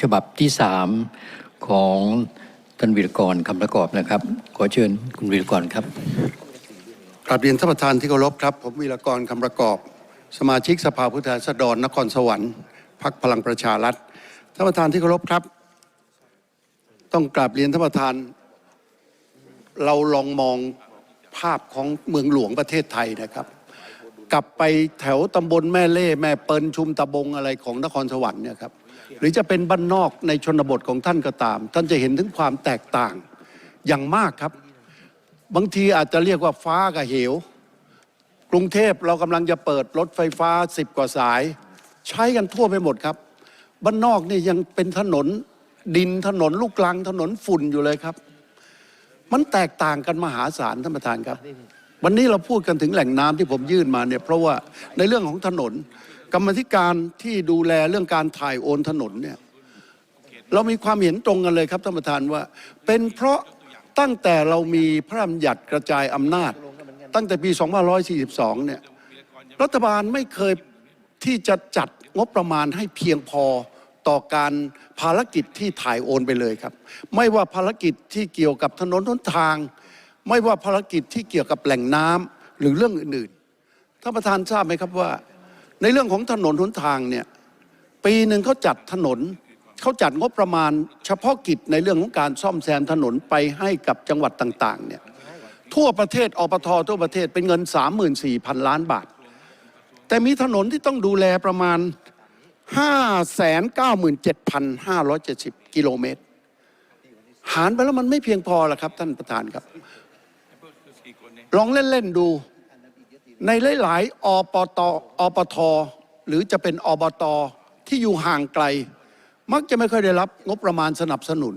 ฉบับที่สามของท่านวิรกรคำประกอบนะครับ ขอเชิญคุณวิรกรครับกราบเรียนท่านประธานที่เคารพครับ ผมวีรกรคำประกอบ สมาชิกสภาผู้แทนราษฎรนครสวรรค์พักพลังประชารัฐท่านประธานที่เคารพครับ ต้องกราบเรียนท่านประธาน เราลองมองภาพของเมืองหลวงประเทศไทยนะครับ กลับไปแถวตำบลแม่เล่แม่เปิลชุมตะบงอะไรของนครสวรรค์เนี่ยครับ หรือจะเป็นบ้านนอกในชนบทของท่านก็ตาม ท่านจะเห็นถึงความแตกต่างอย่างมากครับ บางทีอาจจะเรียกว่าฟ้ากับเหว กรุงเทพเรากำลังจะเปิดรถไฟฟ้าสิบกว่าสาย ใช้กันทั่วไปหมดครับบ้านนอกนี่ยังเป็นถนนดินถนนลูกลังถนนฝุ่นอยู่เลยครับ มันแตกต่างกันมหาศาลท่านประธานครับ วันนี้เราพูดกันถึงแหล่งน้ำที่ผมยื่นมาเนี่ยเพราะว่าในเรื่องของถนน กรรมธิการที่ดูแลเรื่องการถ่ายโอนถนนเนี่ยเรามีความเห็นตรงกันเลยครับท่านประธานว่า เป็นเพราะตั้งแต่เรามีพระราชบัญญัติกระจายอำนาจ ตั้งแต่ปี 2542 เนี่ยรัฐบาลไม่เคยที่จะจัดงบประมาณให้เพียงพอต่อการภารกิจที่ถ่ายโอนไปเลยครับ ไม่ว่าภารกิจที่เกี่ยวกับถนนหนทาง ไม่ว่าภารกิจที่เกี่ยวกับแหล่งน้ำหรือเรื่องอื่นๆท่านประธานทราบไหมครับว่า ในเรื่องของถนนหนทางเนี่ยปีหนึ่งเขาจัดถนนเขาจัดงบประมาณเฉพาะกิจในเรื่องของการซ่อมแซมถนนไปให้กับจังหวัดต่างๆเนี่ยทั่วประเทศอปททั่วประเทศเป็นเงิน 34,000 ล้านบาท แต่มีถนนที่ต้องดูแลประมาณ 597,570 กิโลเมตร หารไปแล้วมันไม่เพียงพอละครับท่านประธานครับ ลองเล่น ๆ ดู ในหลายๆอปตอปทหรือจะเป็นอบตที่อยู่ห่างไกล มักจะไม่ค่อยได้รับงบประมาณสนับสนุน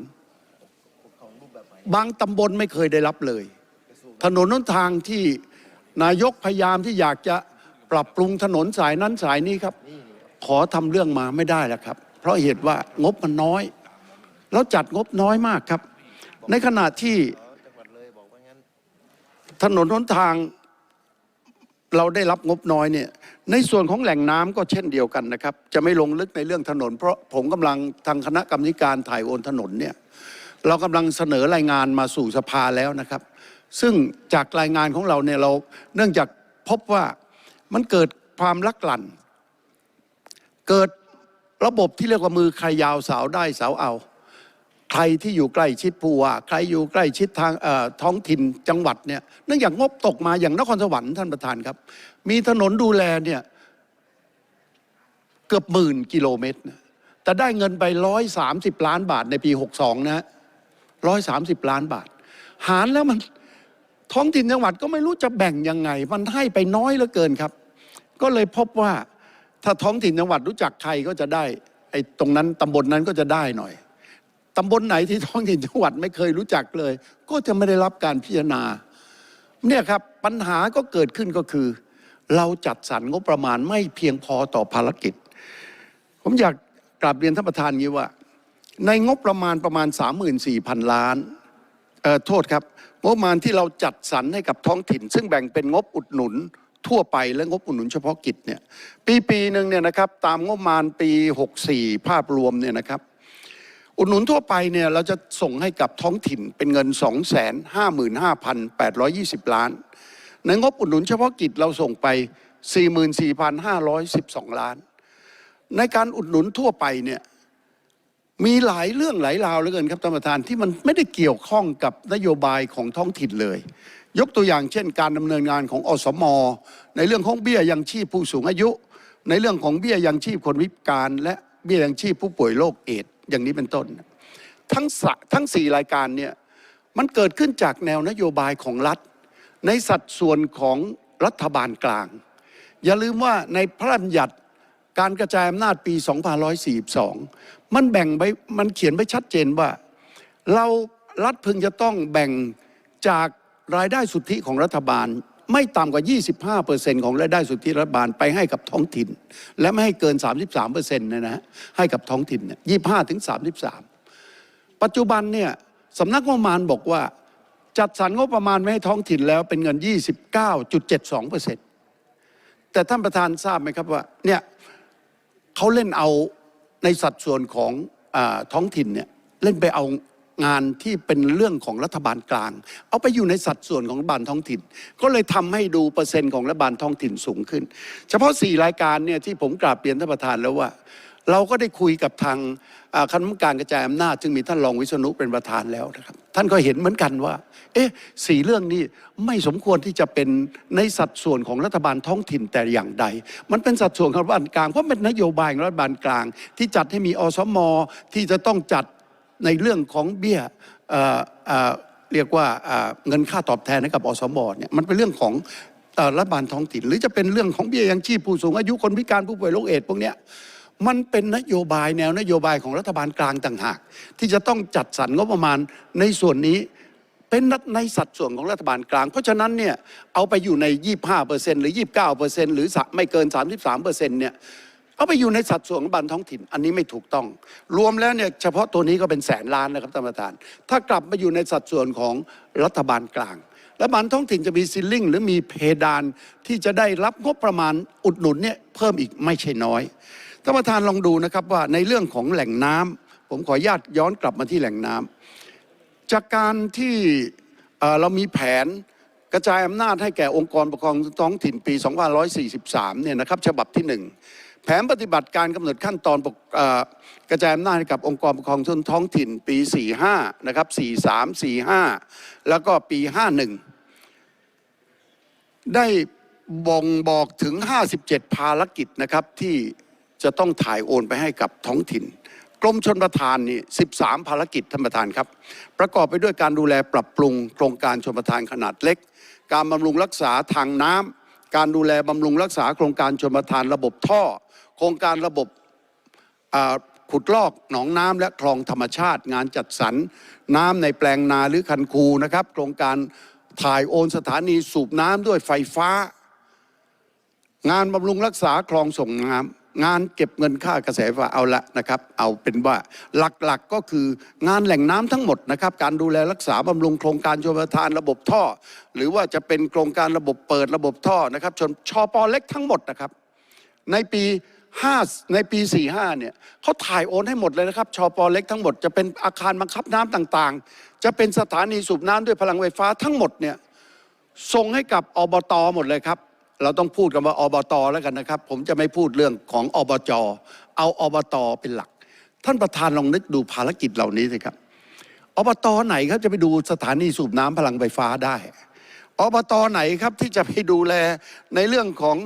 บางตำบลไม่เคยได้รับเลย ถนนน้นทางที่นายกพยายามที่อยากจะปรับปรุงถนนสายนั้นสายนี้ครับ ขอทำเรื่องมาไม่ได้แล้วครับ เพราะเหตุว่างบมันน้อย แล้วจัดงบน้อยมากครับ ในขณะที่ถนนหนทาง เราได้รับงบน้อยเนี่ยในส่วนของแหล่งน้ำก็เช่นเดียวกันนะครับ จะไม่ลงลึกในเรื่องถนน เพราะผมกำลังทางคณะกรรมการถ่ายโอนถนนเนี่ยเรากำลังเสนอรายงานมาสู่สภาแล้วนะครับ ซึ่งจากรายงานของเราเนี่ยเราเนื่องจากพบว่ามันเกิดความลักลั่น เกิดระบบที่เรียกว่ามือใครยาวสาวได้สาวเอา ใครที่อยู่ใกล้ชิดผู้ว่าใครอยู่ใกล้ชิดทางท้องถิ่นจังหวัดเนี่ยเนื่องจากงบตกมาอย่างนครสวรรค์ท่านประธานครับ มีถนนดูแลเนี่ยเกือบหมื่นกิโลเมตรนะแต่ได้เงินไปร้อยสามสิบล้านบาทในปีหกสองนะร้อยสามสิบล้านบาท หารแล้วมันท้องถิ่นจังหวัดก็ไม่รู้จะแบ่งยังไง มันให้ไปน้อยเหลือเกินครับ ก็เลยพบว่าถ้าท้องถิ่นจังหวัดรู้จักใครก็จะได้ไอ้ตรงนั้นตำบลนั้นก็จะได้หน่อย ตำบลไหนที่ท้องถิ่นจังหวัดไม่เคยรู้จักเลย ก็จะไม่ได้รับการพิจารณาเนี่ยครับปัญหาก็เกิดขึ้นก็คือ เราจัดสรรงบประมาณไม่เพียงพอต่อภารกิจ ผมอยากกราบเรียนท่านประธานงี้ว่า ในงบประมาณประมาณ 34,000 ล้านเอ่อโทษครับงบประมาณที่เราจัดสรรให้กับท้องถิ่น ซึ่งแบ่งเป็นงบอุดหนุนทั่วไปและงบอุดหนุนเฉพาะกิจเนี่ยปีปีหนึ่งเนี่ยนะครับตามงบประมาณปี 64 ภาพรวมเนี่ยนะครับ อุดหนุนทั่วไปเนี่ยเราจะส่งให้กับท้องถิ่นเป็นเงิน 255,820 ล้าน ในงบอุดหนุนเฉพาะกิจเราส่งไป 44,512 ล้าน ในการอุดหนุนทั่วไปเนี่ยมีหลายเรื่องหลายราวเหลือเกินครับท่านประธานที่มันไม่ได้เกี่ยวข้องกับนโยบายของท้องถิ่นเลย ยกตัวอย่างเช่น การดำเนินงานของอสม ในเรื่องของเบี้ยยังชีพผู้สูงอายุ ในเรื่องของเบี้ยยังชีพคนพิการ และเบี้ยยังชีพผู้ป่วยโรคเอดส์ อย่างนี้เป็นต้น ทั้งสทั้งสี่รายการเนี่ยมันเกิดขึ้นจากแนวนโยบายของรัฐ ในสัดส่วนของรัฐบาลกลาง อย่าลืมว่าในพระราชบัญญัติการกระจายอำนาจปี 2542 มันแบ่งไปมันเขียนไว้ชัดเจนว่า เรารัฐพึงจะต้องแบ่งจากรายได้สุทธิของรัฐบาล ไม่ต่ำกว่า 25%ของรายได้สุทธิรัฐบาลไปให้กับท้องถิ่น และไม่ให้เกิน 33%นะนะฮะให้กับท้องถิ่นเนี่ย25ถึง33 ปัจจุบันเนี่ยสำนักงบประมาณบอกว่า จัดสรรงบประมาณไว้ให้ท้องถิ่นแล้วเป็นเงิน 29.72%แต่ท่านประธานทราบไหมครับว่าเนี่ยเขาเล่นเอาในสัดส่วนของอท้องถิ่นเนี่ยเล่นไปเอา งานที่เป็นเรื่องของรัฐบาลกลาง เอาไปอยู่ในสัดส่วนของรัฐบาลท้องถิ่น ก็เลยทำให้ดูเปอร์เซ็นต์ของรัฐบาลท้องถิ่นสูงขึ้น เฉพาะ 4 รายการเนี่ยที่ผมกราบเรียนท่านประธานแล้วว่า เราก็ได้คุยกับทางคณะกรรมการกระจายอำนาจซึ่งมีท่านรองวิษณุเป็นประธานแล้วนะครับ ท่านก็เห็นเหมือนกันว่า เอ๊ะสี่เรื่องนี้ไม่สมควรที่จะเป็นในสัดส่วนของรัฐบาลท้องถิ่นแต่อย่างใด มันเป็นสัดส่วนของรัฐบาลกลางเพราะเป็นนโยบายของรัฐบาลกลาง ที่จัดให้มีอสมที่จะต้องจัด ในเรื่องของเบี้ยเรียกว่าเงินค่าตอบแทนให้กับอสมเนี่ยมันเป็นเรื่องของรัฐบาลท้องถิ่น หรือจะเป็นเรื่องของเบี้ยยังชีพผู้สูงอายุคนพิการผู้ป่วยโรคเอดส์พวกเนี้ยมันเป็นนโยบายแนวนโยบายของรัฐบาลกลางต่างหาก ที่จะต้องจัดสรรงบประมาณในส่วนนี้เป็นในสัดส่วนของรัฐบาลกลาง เพราะฉะนั้นเนี่ยเอาไปอยู่ใน 25%หรือ 29%หรือไม่เกิน 33%เนี่ย เอาไปอยู่ในสัดส่วนของรัฐบาลท้องถิ่น อันนี้ไม่ถูกต้อง รวมแล้วเนี่ยเฉพาะตัวนี้ก็เป็นแสนล้านนะครับท่านประธาน ถ้ากลับมาอยู่ในสัดส่วนของรัฐบาลกลางรัฐบาลท้องถิ่นจะมีซิลลิ่งหรือมีเพดานที่จะได้รับงบประมาณอุดหนุนเนี่ยเพิ่มอีกไม่ใช่น้อยท่านประธานลองดูนะครับว่าในเรื่องของแหล่งน้ำผมขออนุญาตย้อนกลับมาที่แหล่งน้ำจากการที่เรามีแผนกระจายอำนาจให้แก่องค์กรปกครองท้องถิ่นปี 2543 เนี่ยนะครับฉบับที่ห นึ่งแผนปฏิบัติการกำหนดขั้นตอนกเอ่อกระจายอำนาจให้กับองค์กรปกครองส่วนท้องถิ่นปี 45 นะครับ 43 45 แล้วก็ปี 51 ได้บ่งบอกถึง 57 ภารกิจนะครับที่จะต้องถ่ายโอนไปให้กับท้องถิ่น กรมชนประทานนี่ 13 ภารกิจท่านประธานครับ ประกอบไปด้วยการดูแลปรับปรุงโครงการชนประทานขนาดเล็ก การบำรุงรักษาทางน้ำ การดูแลบำรุงรักษาโครงการชนประทานระบบท่อ โครงการระบบขุดลอกหนองน้ำและคลองธรรมชาติ งานจัดสรรน้ำในแปลงนาหรือคันคูนะครับ โครงการถ่ายโอนสถานีสูบน้ำด้วยไฟฟ้า งานบำรุงรักษาคลองส่งน้ำ งานเก็บเงินค่ากระแสไฟฟ้าเอาละนะครับ เอาเป็นว่าหลักๆก็คืองานแหล่งน้ำทั้งหมดนะครับ การดูแลรักษาบำรุงโครงการชลประทานระบบท่อ หรือว่าจะเป็นโครงการระบบเปิดระบบท่อนะครับชนชอปอเล็กทั้งหมดนะครับ ในปี5ในปี 45 เนี่ยเขาถ่ายโอนให้หมดเลยนะครับ ชอปอเล็กทั้งหมดจะเป็นอาคารบังคับน้ำต่างๆ จะเป็นสถานีสูบน้ำด้วยพลังไฟฟ้าทั้งหมดเนี่ยส่งให้กับอบตหมดเลยครับ เราต้องพูดกันว่าอบตแล้วกันนะครับ ผมจะไม่พูดเรื่องของอบจเอาอบตเป็นหลัก ท่านประธานลองนึกดูภารกิจเหล่านี้สิครับอบตไหนครับจะไปดูสถานีสูบน้ำพลังไฟฟ้าได้อบตไหนครับที่จะไปดูแลในเรื่องของ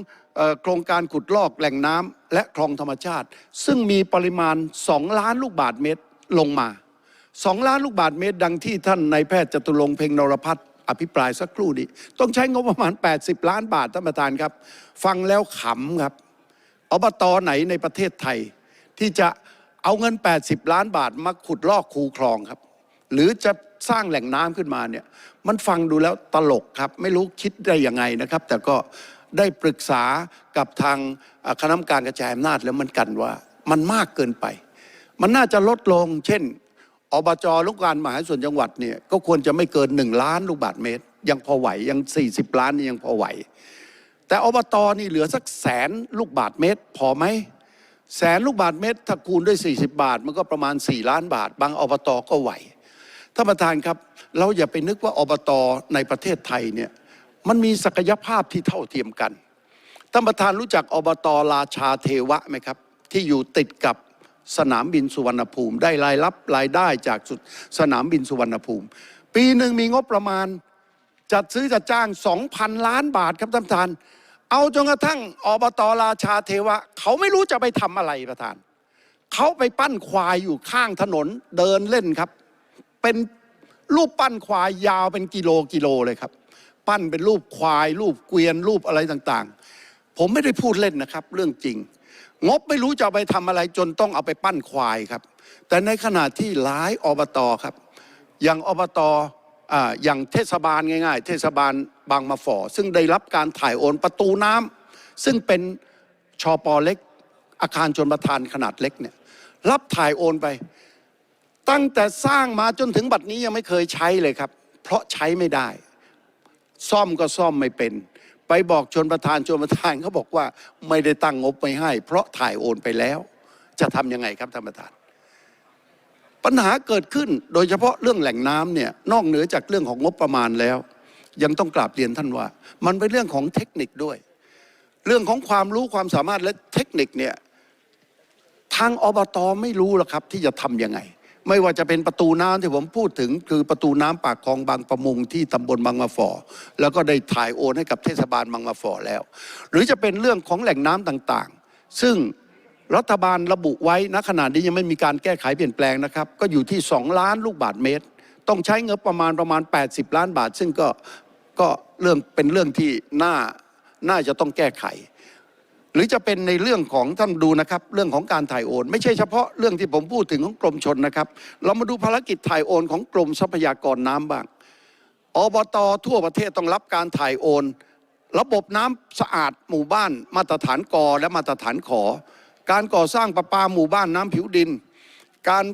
โครงการขุดลอกแหล่งน้ำและคลองธรรมชาติ ซึ่งมีปริมาณ 2 ล้านลูกบาทเมตรลงมา 2 ล้านลูกบาทเมตร ดังที่ท่านนายแพทย์จตุรงเพ็งนรพัฒน์ อภิปรายสักครู่นี้ ต้องใช้งบประมาณ 80 ล้านบาทท่านประธานครับ ฟังแล้วขำครับอบตไหนในประเทศไทย ที่จะเอาเงิน 80 ล้านบาทมาขุดลอกคูคลองครับ หรือจะสร้างแหล่งน้ำขึ้นมาเนี่ยมันฟังดูแล้วตลกครับ ไม่รู้คิดได้ยังไงนะครับ แต่ก็ได้ปรึกษากับทางคณะกรรมการกระจายอำนาจแล้วมันกันว่า มันมากเกินไป มันน่าจะลดลง เช่น อบจลูกการมหาส่วนจังหวัดเนี่ยก็ควรจะไม่เกิน 1 ล้านลูกบาทเมตร ยังพอไหวยัง 40 ล้านนี่ยังพอไหว แต่อบตนี่เหลือสักแสนลูกบาทเมตร พอไหมแสนลูกบาทเมตร ถ้าคูณด้วย 40 บาท มันก็ประมาณ 4 ล้านบาท บางอบตก็ไหวท่านประธานครับ เราอย่าไปนึกว่าอบตในประเทศไทยเนี่ยมันมีศักยภาพที่เท่าเทียมกันท่านประธานรู้จักอบตราชาเทวะไหมครับ ที่อยู่ติดกับ สนามบินสุวรรณภูมิ ได้รายรับรายได้จากสุดสนามบินสุวรรณภูมิ ปีหนึ่งมีงบประมาณ จัดซื้อจัดจ้าง 2,000 ล้านบาทครับท่านประธาน เอาจนกระทั่งอบตราชาเทวะ เขาไม่รู้จะไปทำอะไรประธาน เขาไปปั้นควายอยู่ข้างถนนเดินเล่นครับ เป็นรูปปั้นควายยาวเป็นกิโลกิโลเลยครับ ปั้นเป็นรูปควาย รูปเกวียนรูปอะไรต่างๆ ผมไม่ได้พูดเล่นนะครับ เรื่องจริง บไม่รู้จะเอาไปทำอะไรจนต้องเอาไปปั้นควายครับ แต่ในขณะที่หลายอบตครับ อย่างอบตออย่างเทศบาลง่าย ๆ เทศบาลบางมะฝ่อ ซึ่งได้รับการถ่ายโอนประตูน้ำซึ่งเป็นชอปอเล็ก อาคารชนประทานขนาดเล็กเนี่ยรับถ่ายโอนไป ตั้งแต่สร้างมาจนถึงบัดนี้ยังไม่เคยใช้เลยครับ เพราะใช้ไม่ได้ ซ่อมก็ซ่อมไม่เป็น ไปบอกชนประธานชนประธานเขาบอกว่าไม่ได้ตั้งงบไปให้ เพราะถ่ายโอนไปแล้ว จะทำยังไงครับท่านประธาน ปัญหาเกิดขึ้นโดยเฉพาะเรื่องแหล่งน้ำเนี่ยนอกเหนือจากเรื่องของงบประมาณแล้ว ยังต้องกราบเรียนท่านว่า มันเป็นเรื่องของเทคนิคด้วย เรื่องของความรู้ความสามารถและเทคนิคเนี่ยทางอบตไม่รู้หรอกครับที่จะทำยังไง ไม่ว่าจะเป็นประตูน้ำที่ผมพูดถึง คือประตูน้ำปากคลองบางประมงที่ตำบลบางมะฝอแล้วก็ได้ถ่ายโอนให้กับเทศบาลบางมะฝอแล้ว หรือจะเป็นเรื่องของแหล่งน้ำต่างๆ ซึ่งรัฐบาลระบุไว้ณขณะนี้ยังไม่มีการแก้ไขเปลี่ยนแปลงนะครับ ก็อยู่ที่ 2 ล้านลูกบาทเมตร ต้องใช้เงินประมาณประมาณ 80 ล้านบาท ซึ่งก็ก็เรื่องเป็นเรื่องที่น่าน่าจะต้องแก้ไข หรือจะเป็นในเรื่องของท่านดูนะครับ เรื่องของการถ่ายโอน ไม่ใช่เฉพาะเรื่องที่ผมพูดถึงของกรมชนนะครับ เรามาดูภารกิจถ่ายโอนของกรมทรัพยากรน้ำบ้างอบตทั่วประเทศต้องรับการถ่ายโอน ระบบน้ำสะอาดหมู่บ้าน มาตรฐานกอและมาตรฐานขอ การก่อสร้างประปาหมู่บ้านน้ำผิวดิน การ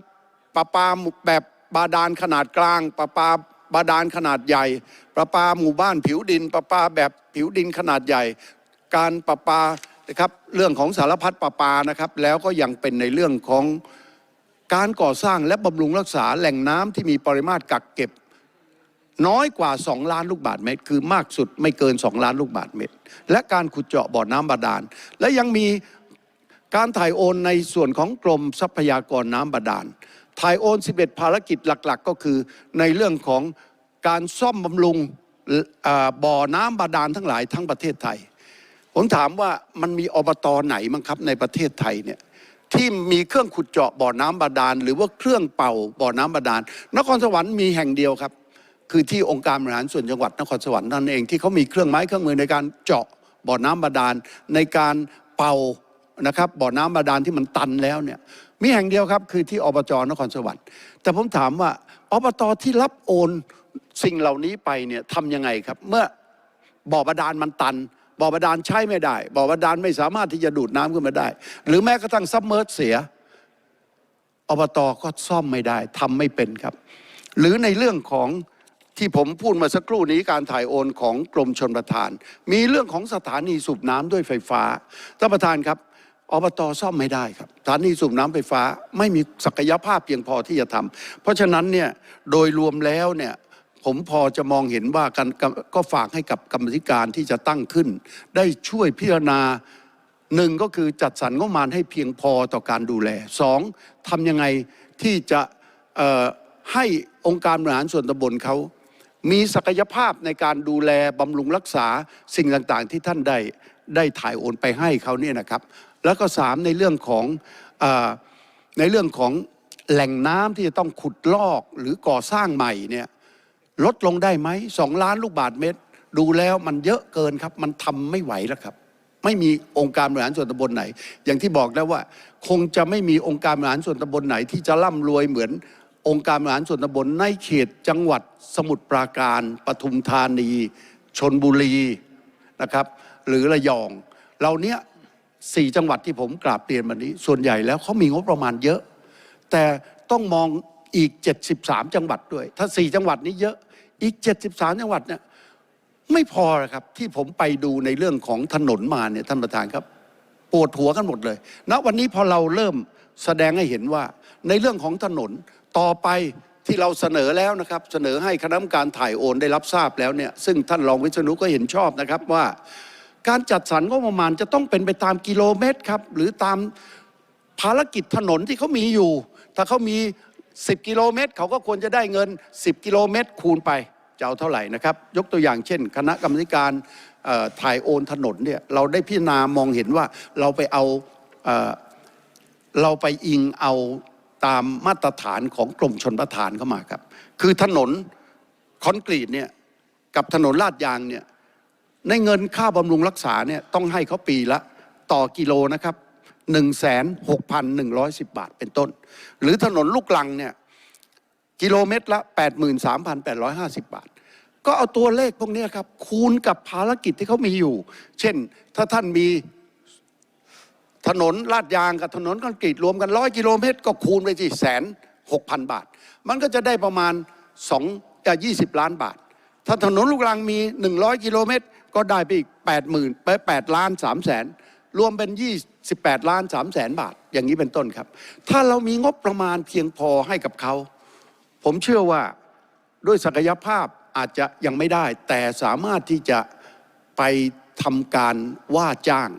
ประปาแบบบาดาลขนาดกลางประปาบาดาลขนาดใหญ่ ประปาหมู่บ้านผิวดิน ประปาแบบผิวดินขนาดใหญ่ การประปา นะครับเรื่องของสารพัดประปานะครับแล้วก็ยังเป็นในเรื่องของการก่อสร้างและบำรุงรักษาแหล่งน้ำที่มีปริมาตรกักเก็บ น้อยกว่า 2 ล้านลูกบาทเมตร คือมากสุดไม่เกิน 2 ล้านลูกบาทเมตร และการขุดเจาะบ่อน้ำบาดาล และยังมีการถ่ายโอนในส่วนของกรมทรัพยากรน้ำบาดาลถ่ายโอน 11 ภารกิจหลัก ๆ ก็คือในเรื่องของการซ่อมบำรุงบ่อน้ำบาดาลทั้งหลายทั้งประเทศไทย ผมถามว่ามันมีอบตไหนมั้งครับในประเทศไทยเนี่ยที่มีเครื่องขุดเจาะบ่อน้ำบาดาล หรือว่าเครื่องเป่าบ่อน้ำบาดาล นครสวรรค์มีแห่งเดียวครับ คือที่องค์การบริหารส่วนจังหวัดนครสวรรค์นั่นเองที่เขามีเครื่องไม้เครื่องมือในการเจาะบ่อน้ำบาดาล ในการเป่านะครับบ่อน้ำบาดาลที่มันตันแล้วเนี่ยมีแห่งเดียวครับคือที่อบจนครสวรรค์ แต่ผมถามว่าอบตที่รับโอนสิ่งเหล่านี้ไปเนี่ยทำยังไงครับ เมื่อบ่อบาดาลมันตัน บ่อบาดาลใช้ไม่ได้ บ่อบาดาลไม่สามารถที่จะดูดน้ำขึ้นมาได้ หรือแม้กระทั่งซับเมอร์เสียอบตก็ซ่อมไม่ได้ทำไม่เป็นครับ หรือในเรื่องของที่ผมพูดมาสักครู่นี้การถ่ายโอนของกรมชนประทาน มีเรื่องของสถานีสูบน้ำด้วยไฟฟ้าท่านประธานครับอบตซ่อมไม่ได้ครับสถานีสูบน้ำไฟฟ้าไม่มีศักยภาพเพียงพอที่จะทำเพราะฉะนั้นเนี่ยโดยรวมแล้วเนี่ย ผมพอจะมองเห็นว่ากันก็ฝากให้กับกรรมธิการที่จะตั้งขึ้น ได้ช่วยพิจารณาหนึ่งก็คือจัดสรรงบประมาณให้เพียงพอต่อการดูแลสองทำยังไงที่จะให้องค์การบริหารส่วนตำบลเขามีศักยภาพในการดูแลบำรุงรักษาสิ่งต่างๆ ที่ท่านได้ได้ถ่ายโอนไปให้เขาเนี่ยนะครับ แล้วก็สามในเรื่องของอในเรื่องของแหล่งน้ำที่จะต้องขุดลอกหรือก่อสร้างใหม่เนี่ย ลดลงได้ไหมสองล้านลูกบาทเมตร ดูแล้วมันเยอะเกินครับ มันทำไม่ไหวแล้วครับ ไม่มีองค์การบริหารส่วนตำบลไหน อย่างที่บอกแล้วว่า คงจะไม่มีองค์การบริหารส่วนตำบลไหน ที่จะร่ำรวยเหมือนองค์การบริหารส่วนตำบลในเขตจังหวัดสมุทรปราการปทุมธานี ชนบุรีนะครับ หรือระยองเราเนี้ยสี่จังหวัดที่ผมกราบเรียนมานี้ ส่วนใหญ่แล้วเขามีงบประมาณเยอะ แต่ต้องมองอีก 73 จังหวัดด้วย ถ้า 4 จังหวัดนี้เยอะ อีก 73 จังหวัดเนี่ยไม่พอครับที่ผมไปดูในเรื่องของถนนมาเนี่ยท่านประธานครับปวดหัวกันหมดเลยณวันนี้พอเราเริ่มแสดงให้เห็นว่าในเรื่องของถนนต่อไปที่เราเสนอแล้วนะครับ เสนอให้คณะกรรมการถ่ายโอนได้รับทราบแล้วเนี่ยซึ่งท่านรองวิษณุก็เห็นชอบนะครับว่า การจัดสรรงบประมาณจะต้องเป็นไปตามกิโลเมตรครับ หรือตามภารกิจถนนที่เขามีอยู่ ถ้าเขามี 10 กิโลเมตร เขาก็ควรจะได้เงิน 10 กิโลเมตร คูณไปจะเอาเท่าไหร่นะครับ ยกตัวอย่างเช่น คณะกรรมการถ่ายโอนถนนเนี่ยเราได้พิจารณามองเห็นว่าเราไปเอาเอ่อเราไปอิงเอาตามมาตรฐานของกรมชนประทานเข้ามาครับ คือถนนคอนกรีตเนี่ยกับถนนลาดยางเนี่ยในเงินค่าบำรุงรักษาเนี่ยต้องให้เขาปีละต่อกิโลนะครับ 1 6 1 1 1 0บาทเป็นต้น หรือถนนลูกลังเนี่ยกิโลเมตรละ83,850บาท ก็เอาตัวเลขพวกนี้ครับ คูณกับภารกิจที่เขามีอยู่ เช่น ถ้าท่านมีถนนลาดยางกับถนนคอนกรีตรวมกันร้อยกิโลเมตร ก็คูณไปที่แสนหกพันบาท มันก็จะได้ประมาณ2จะ20ล้านบาท ถ้าถนนลูกรังมี 100 กิโลเมตร ก็ได้ไปอีก8 0 0 0 0ไป8ล้าน3แสน รวมเป็น 28 ล้าน3แสนบาท อย่างนี้เป็นต้นครับ ถ้าเรามีงบประมาณเพียงพอให้กับเขา ผมเชื่อว่าด้วยศักยภาพอาจจะยังไม่ได้ แต่สามารถที่จะไปทำการว่าจ้าง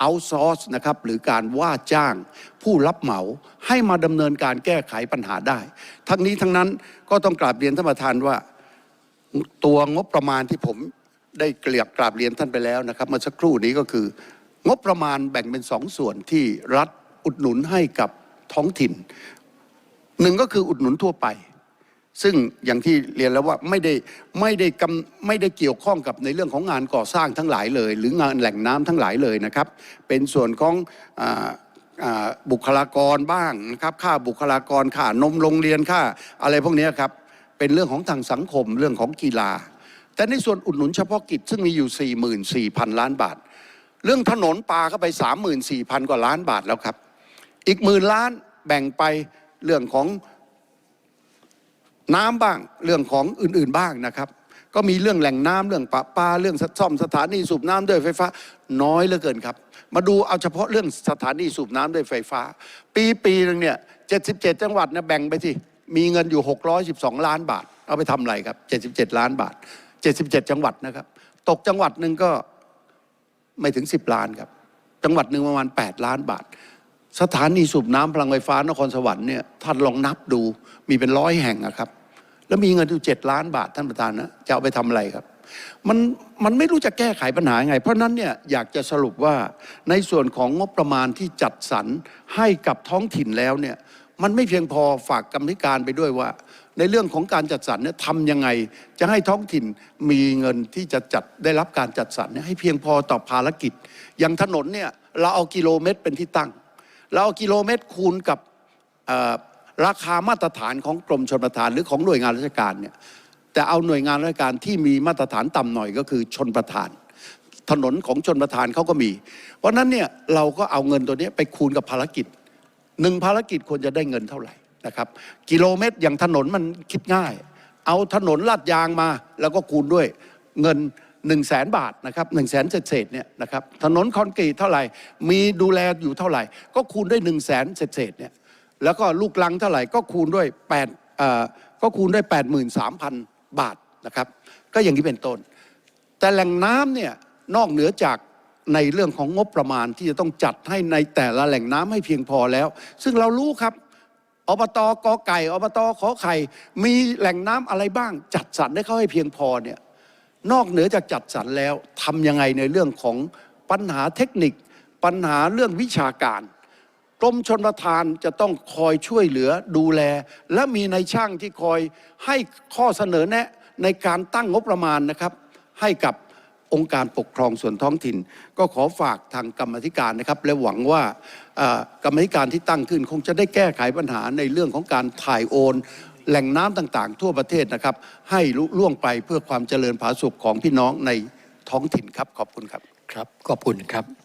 เอาซอร์สนะครับหรือการว่าจ้างผู้รับเหมาให้มาดำเนินการแก้ไขปัญหาได้ ทั้งนี้ทั้งนั้นก็ต้องกราบเรียนท่านประธานว่าตัวงบประมาณที่ผมได้เกลียกกราบเรียนท่านไปแล้วนะครับเมื่อสักครู่นี้ก็คือ งบประมาณแบ่งเป็นสองส่วนที่รัฐอุดหนุนให้กับท้องถิ่นหนึ่งก็คืออุดหนุนทั่วไป ซึ่งอย่างที่เรียนแล้วว่าไม่ได้ไม่ได้กำไม่ได้เกี่ยวข้องกับในเรื่องของงานก่อสร้างทั้งหลายเลย หรืองานแหล่งน้ำทั้งหลายเลยนะครับ เป็นส่วนของออบุคลากรบ้างนะครับค่าบุคลากรค่านมโรงเรียนค่าอะไรพวกนี้ครับเป็นเรื่องของทางสังคมเรื่องของกีฬา แต่ในส่วนอุดหนุนเฉพาะกิจซึ่งมีอยู่ 44,000 ล้านบาท เรื่องถนนปลาเข้าไป 34,000 กว่าล้านบาทแล้วครับ อีกหมื่นล้านแบ่งไปเรื่องของน้ำบ้างเรื่องของอื่นๆบ้างนะครับ ก็มีเรื่องแหล่งน้ำเรื่องปะปาเรื่องซ่อมสถานีสูบน้ำด้วยไฟฟ้าน้อยเหลือเกินครับ มาดูเอาเฉพาะเรื่องสถานีสูบน้ำด้วยไฟฟ้า ปีปีนึงเนี่ย77 จังหวัดนะแบ่งไปที่มีเงินอยู่ 612 ล้านบาท เอาไปทำอะไรครับ 77 ล้านบาท 77 จังหวัดนะครับ ตกจังหวัดหนึ่งก็ ไม่ถึง 10 ล้านครับ จังหวัดหนึ่งประมาณ 8 ล้านบาท สถานีสูบน้ำพลังไฟฟ้านครสวรรค์เนี่ยท่านลองนับดูมีเป็นร้อยแห่งอะครับ แล้วมีเงินอยู่เจ็ดล้านบาทท่านประธานนะจะเอาไปทำอะไรครับมันมันไม่รู้จะแก้ไขปัญหายังไง เพราะนั้นเนี่ยอยากจะสรุปว่าในส่วนของงบประมาณที่จัดสรรให้กับท้องถิ่นแล้วเนี่ยมันไม่เพียงพอฝากกรรมธิการไปด้วยว่า ในเรื่องของการจัดสรรเนี่ยทำยังไง จะให้ท้องถิ่นมีเงินที่จะจัดได้รับการจัดสรรเนี่ยให้เพียงพอต่อภารกิจ อย่างถนนเนี่ยเราเอากิโลเมตรเป็นที่ตั้ง เราเอากิโลเมตรคูณกับราคามาตรฐานของกรมชลประทานหรือของหน่วยงานราชการเนี่ยแต่เอาหน่วยงานราชการที่มีมาตรฐานต่ำหน่อยก็คือชนประทาน ถนนของชนประทานเขาก็มี เพราะฉะนั้นเนี่ยเราก็เอาเงินตัวนี้ไปคูณกับภารกิจหนึ่งภารกิจควรจะได้เงินเท่าไหร่ นะครับ กิโลเมตรอย่างถนนมันคิดง่าย เอาถนนลาดยางมา แล้วก็คูณด้วยเงิน1นึ่งแสนบาทนะครับหนึ่งแสนเศษๆเนี่ยนะครับถนนคอนกรีตเท่าไหร่ มีดูแลอยู่เท่าไหร่ ก็คูณด้วย1นึ่งแสนเศษๆเนี่ยแล้วก็ลูกลังเท่าไหร่ก็คูณด้วย8เอ่อก็คูณด้วย 83,000 บาทนะครับ ก็อย่างนี้เป็นต้น แต่แหล่งน้ำเนี่ยนอกเหนือจากในเรื่องของงบประมาณที่จะต้องจัดให้ในแต่ละแหล่งน้ำให้เพียงพอแล้ว ซึ่งเรารู้ครับ อบตกอไก่อบตขอไข่ มีแหล่งน้ำอะไรบ้าง จัดสรรให้เขาให้เพียงพอเนี่ยนอกเหนือจากจัดสรรแล้วทำยังไงในเรื่องของปัญหาเทคนิค ปัญหาเรื่องวิชาการกรมชนประทานจะต้องคอยช่วยเหลือดูแล และมีในายช่างที่คอยให้ข้อเสนอแนะในการตั้งงบประมาณนะครับ ให้กับองค์การปกครองส่วนท้องถิ่น ก็ขอฝากทางกรรมธิการนะครับ และหวังว่า กรรมธิการที่ตั้งขึ้น คงจะได้แก้ไขปัญหาในเรื่องของการถ่ายโอน แหล่งน้ำต่างๆ ทั่วประเทศนะครับ ให้ลุล่วงไปเพื่อความเจริญผาสุขของพี่น้องในท้องถิ่นครับ ขอบคุณครับ ครับ ขอบคุณครับ